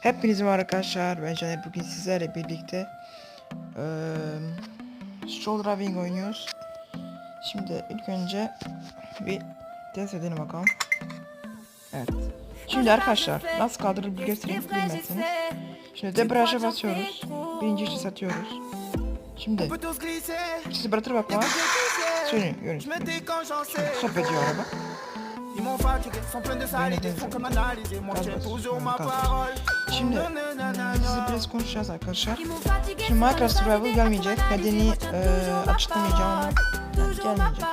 Hepinize merhaba arkadaşlar. Ben Caner. Bugün sizlerle birlikte eee Stroll Driving oynuyoruz. Şimdi ilk önce bir test edelim bakalım. Evet. Şimdi arkadaşlar nasıl kaldırır bir göstereyim bilmezseniz. Şimdi debriyaja basıyoruz. Birinci işi satıyoruz. Şimdi sizi bırakır bakma. Sönüyor. Şimdi stop ediyor araba. Ils m'ont fatigué, sont pleins de saleté, font comme analyser. Moi, je tiens toujours ma parole. Şimdi sizi biraz konuşacağız arkadaşlar. Şimdi Minecraft Survival gelmeyecek. Nedeni eee açıklamayacağım ama gelmeyecek.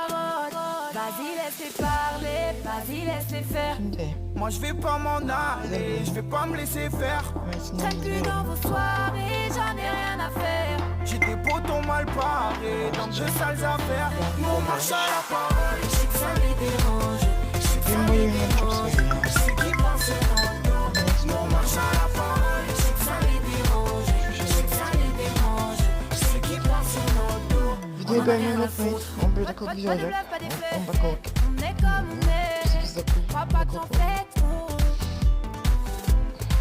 Vas-y, laisse-les parler, vas-y, laisse-les faire. Şimdi Moi, je vais pas m'en aller, je vais pas me laisser faire. Traîne plus dans vos soirées, j'en ai rien à faire. J'ai des potons mal parés, dans de sales affaires. Nous, on marche à la parole. Je sais que ça les dérange, je sais que ça les oyunları dos. Videoyu beğenmeyi unutmayın. 11 dakika video olacak. 10 dakikalık. On est comme on est, 8 dakika. crois pas que j'en fais trop.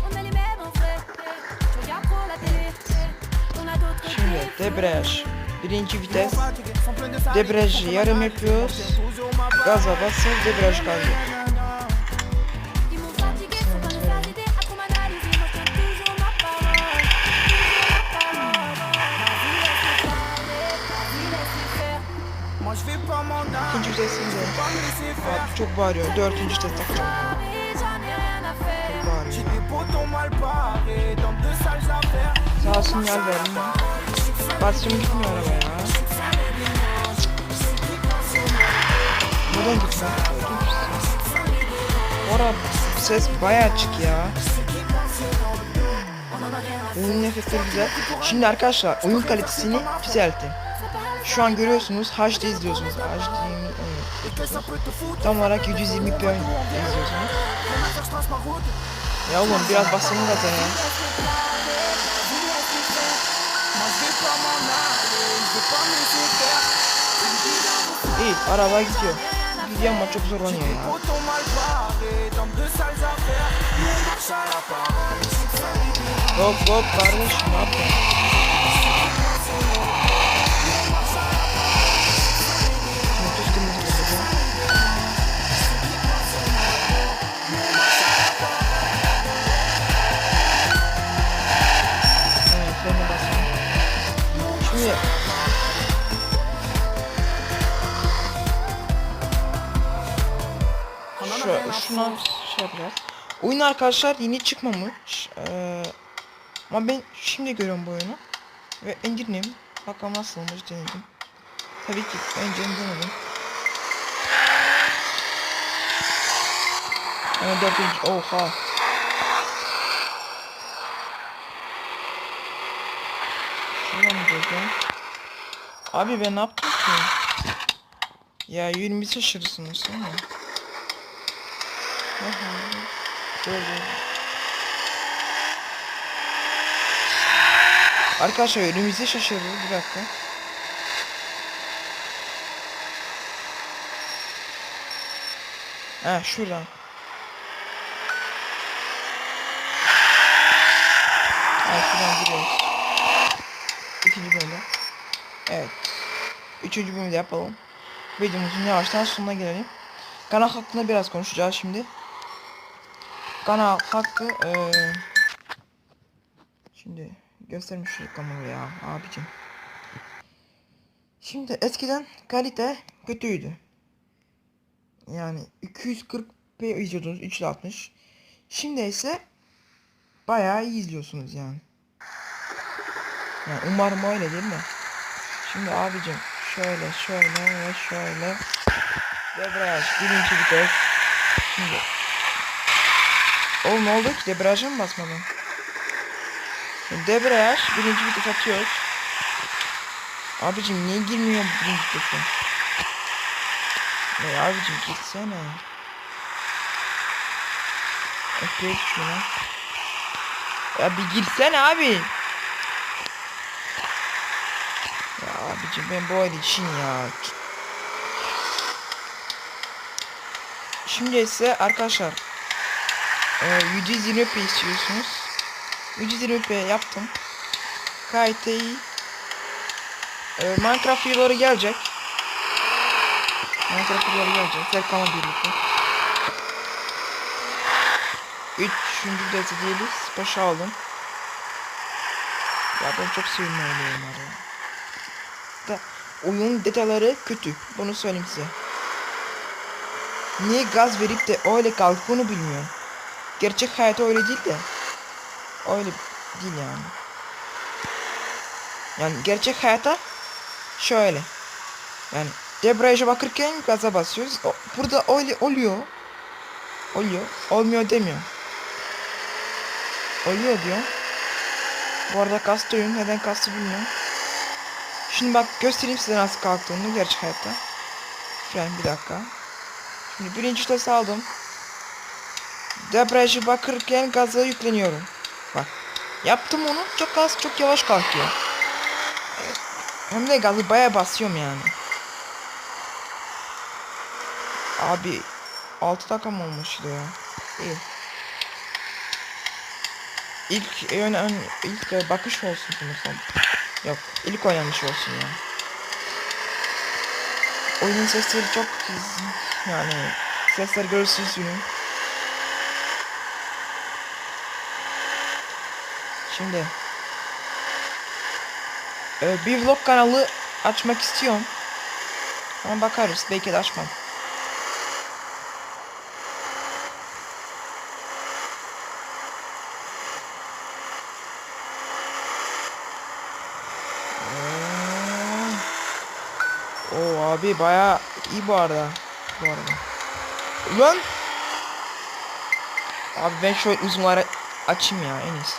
On est les mêmes en vrai, tu regardes trop la télé. On a d'autres Şimdi debriyaj. Birinci vites. de Debriyajı yarım yapıyoruz. Je. Gaza basıp debriyaj kalacak. Parés, dans de sales affaires. Sağ sinyal verin. Basıyorum gitmiyor araba ya. Neden gitmiyor? Ora ses bayağı açık ya. Oyun nefesleri güzel. Şimdi arkadaşlar oyun kalitesini düzelttim. Şu an görüyorsunuz HD izliyorsunuz. HD evet. Tam olarak 120p izliyorsunuz. Ya oğlum biraz basın gaza ya. Moi, je vais pas m'en aller, je vais pas me laisser faire. İyi araba gidiyor. Gidiyor ama çok zorlanıyor ya. Hop hop kardeşim ne yapıyorsun? Yapacağız. Oyun arkadaşlar yeni çıkmamış. Ee, ama ben şimdi görüyorum bu oyunu. Ve indirdim. Bakalım nasılmış denedim. Tabii ki önce denedim. Yani dördüncü. Oha. Şuradan mı? Abi ben ne yaptım ki? Ya yürümeyi şaşırırsınız değil mi? Arkadaşlar önümüzde şaşırdı bir dakika. Ha şuradan. Ha şuradan giriyoruz. İkinci bölümde. Evet. Üçüncü bölümde yapalım. Videomuzun yavaştan sonuna gelelim. Kanal hakkında biraz konuşacağız şimdi. Kanal hakkı eee Şimdi göstermiş şu kamerayı ya abicim. Şimdi eskiden kalite kötüydü. Yani 240p izliyordunuz 360. Şimdi ise bayağı iyi izliyorsunuz yani. Yani umarım öyle değil mi? Şimdi abicim şöyle şöyle ve şöyle debriyaj birinci vites. Şimdi Oğlum ne oldu ki debriyaja mı basmadın? Şimdi Debriyaj birinci vites atıyoruz. Abicim niye girmiyor birinci vitese? Ya abicim gitsene. FPS şuna. Ya bir girsene abi. Ya abicim ben bu oyun için ya. Şimdi ise arkadaşlar e, 120p istiyorsunuz. 320p yaptım. Gayet iyi. Ee, Minecraft videoları gelecek. Minecraft videoları gelecek. Serkan'la birlikte. Üçüncü de değiliz. Başa aldım. Ya ben çok öyle oyunları. Da oyun detayları kötü. Bunu söyleyeyim size. Niye gaz verip de öyle kalktığını bilmiyorum. Gerçek hayata öyle değil de. Öyle değil yani. Yani gerçek hayata şöyle. Yani debriyaja bakırken gaza basıyoruz. O- burada öyle oluyor. Oluyor. Olmuyor demiyor. Oluyor diyor. Bu arada kastı oyun. Neden kastı bilmiyorum. Şimdi bak göstereyim size nasıl kalktığını gerçek hayatta. Fren bir dakika. Şimdi birinci vites aldım. Debriyajı bakırken gaza yükleniyorum. Bak. Yaptım onu. Çok az çok yavaş kalkıyor. Hem de gazı baya basıyorum yani. Abi 6 dakika mı olmuştu ya? İyi. İlk ön, ilk e, bakış olsun sanırsam. Yok, ilk oynanış olsun ya. Oyunun sesleri çok yani sesler görürsünüz yine. Şimdi e, bir vlog kanalı açmak istiyorum. Ama bakarız belki de açmam. Ee, O abi baya iyi bu arada. Bu arada. Ulan! Abi ben şöyle uzunları açayım ya en iyisi.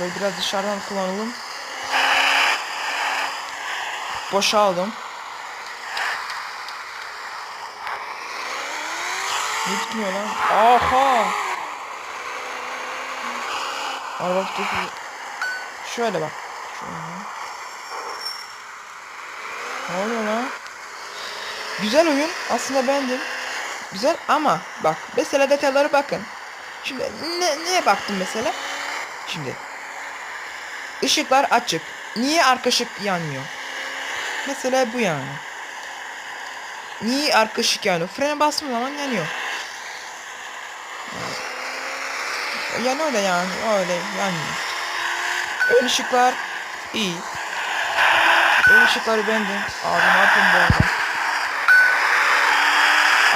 Şöyle biraz dışarıdan kullanalım. Boşaldım. Ne gitmiyor lan? Aha! Araba. Şöyle bak. Şöyle. Ne oluyor lan? Güzel oyun. Aslında beğendim. Güzel ama bak mesela detaylara bakın. Şimdi ne, neye baktım mesela? Şimdi ışıklar açık. Niye arka ışık yanmıyor? Mesela bu yani. Niye arka ışık yanıyor? Frene bastığım zaman yanıyor. Yanıyor da yani öyle yanmıyor. Ön ışıklar iyi. Ön ışıkları beğendim. Abi ne yapayım bu arada?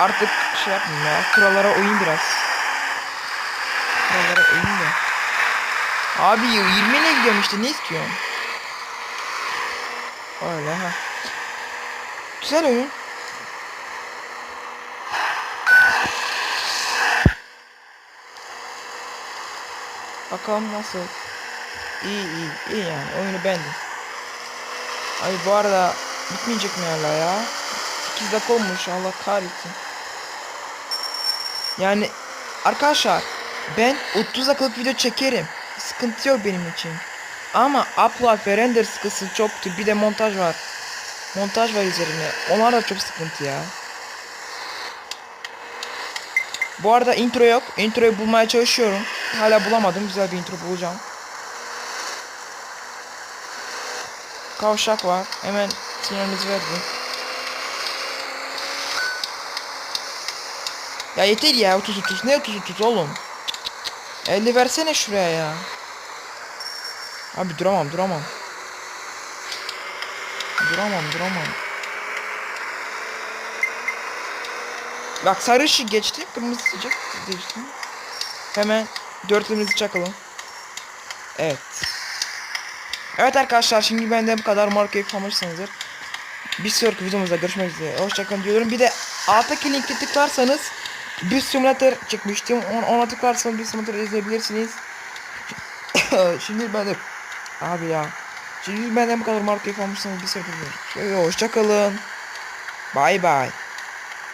Artık şey yapmayayım ya. Kurallara uyayım biraz. Kurallara uyayım da. Abi 20 ile gidiyorum işte ne istiyorsun? Öyle ha. Güzel oyun. Bakalım nasıl. İyi iyi iyi yani oyunu beğendim. Ay bu arada bitmeyecek mi hala ya? 8 dakika olmuş Allah kahretsin. Yani arkadaşlar ben 30 dakikalık video çekerim. Sıkıntı yok benim için. Ama upload ve render sıkıntı çoktu. Bir de montaj var. Montaj var üzerine. Onlar da çok sıkıntı ya. Bu arada intro yok. Introyu bulmaya çalışıyorum. Hala bulamadım. Güzel bir intro bulacağım. Kavşak var. Hemen sinyalimizi verdim. Ya yeter ya 30 30 ne 30 30 oğlum. 50 versene şuraya ya. Abi duramam duramam. Duramam duramam. Bak sarı ışık geçti. Kırmızı sıcak geçti. Hemen dörtlümüzü çakalım. Evet. Evet arkadaşlar şimdi benden bu kadar. Umarım keyif almışsınızdır. Bir sonraki videomuzda görüşmek üzere. Hoşçakalın diyorum. Bir de alttaki linki tıklarsanız bir simülatör çekmiştim. Ona, ona tıklarsanız bir simülatör izleyebilirsiniz. şimdi ben de abi ya. Şimdi benden bu kadar. Umarım keyif almışsınız. Bir videomuzda. Hoşçakalın. Bye bye.